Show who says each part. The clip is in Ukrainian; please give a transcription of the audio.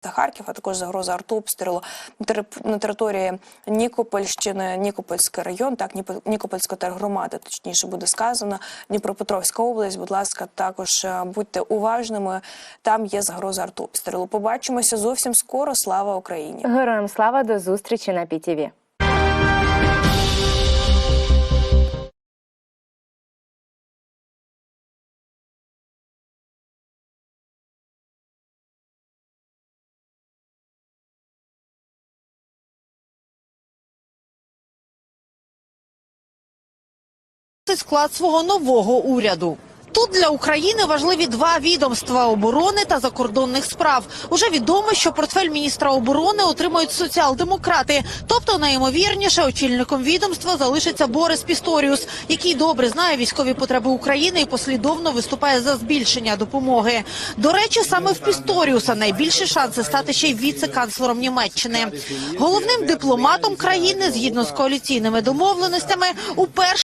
Speaker 1: та Харків, а також загроза артобстрілу на території Нікопольщини, Нікопольський район, так Нікопольська тергромада, точніше буде сказано, Дніпропетровська область. Будь ласка, також е, будьте уважними. Там є загроза артобстрілу. Побачимося зовсім скоро. Слава Україні!
Speaker 2: Героям слава до зустрічі на ПІТІВІ.
Speaker 3: Склад свого нового уряду. Тут для України важливі два відомства оборони та закордонних справ. Уже відомо, що портфель міністра оборони отримують соціал-демократи. Тобто, найімовірніше, очільником відомства залишиться Борис Пісторіус, який добре знає військові потреби України і послідовно виступає за збільшення допомоги. До речі, саме в Пісторіуса найбільші шанси стати ще й віце-канцлером Німеччини. Головним дипломатом країни, згідно з коаліційними домовленостями, уперше